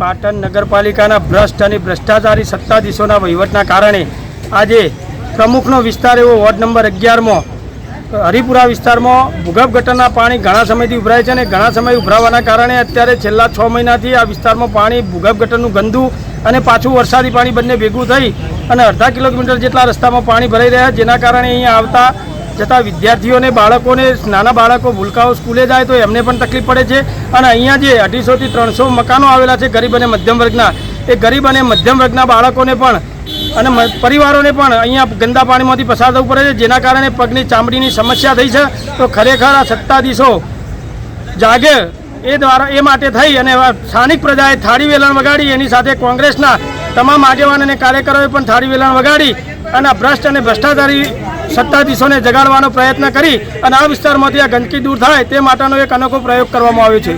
પાટણ નગરપાલિકાના ભ્રષ્ટ અને ભ્રષ્ટાચારી સત્તાધીશોના વહીવટના કારણે આજે પ્રમુખનો વિસ્તાર એવો વોર્ડ નંબર અગિયારમાં, હરિપુરા વિસ્તારમાં ભૂગર્ભ ગટરના પાણી ઘણા સમયથી ઉભરાય છે અને ઘણા સમય ઉભરાવાના કારણે અત્યારે છેલ્લા છ મહિનાથી આ વિસ્તારમાં પાણી ભૂગર્ભ ગટરનું ગંદુ અને પાછું વરસાદી પાણી બંને ભેગું થઈ અને અડધા કિલોમીટર જેટલા રસ્તામાં પાણી ભરાઈ રહ્યા, જેના કારણે અહીંયા આવતા જતા વિદ્યાર્થીઓને, બાળકોને, નાના બાળકો ભૂલકાઓ સ્કૂલે જાય તો એમને પણ તકલીફ પડે છે. અને અહીંયા જે અઢીસોથી ત્રણસો મકાનો આવેલા છે ગરીબ અને મધ્યમ વર્ગના, એ ગરીબ અને મધ્યમ વર્ગના બાળકોને પણ અને પરિવારોને પણ અહીંયા ગંદા પાણીમાંથી પસાર થવું પડે છે, જેના કારણે પગની ચામડીની સમસ્યા થઈ છે. તો ખરેખર આ સત્તાધીશો જાગે એ દ્વારા, એ માટે થઈ અને સ્થાનિક પ્રજાએ થાળી વેલણ વગાડી, એની સાથે કોંગ્રેસના તમામ આગેવાન અને કાર્યકરોએ પણ થાળી વેલણ વગાડી. અને ભ્રષ્ટ અને ભ્રષ્ટાચારી સત્તાધીશોને જગાડવાનો પ્રયત્ન કરી અને આ વિસ્તારમાંથી આ ગંદકી દૂર થાય તે માટેનો એક અનોખો પ્રયોગ કરવામાં આવ્યો છે.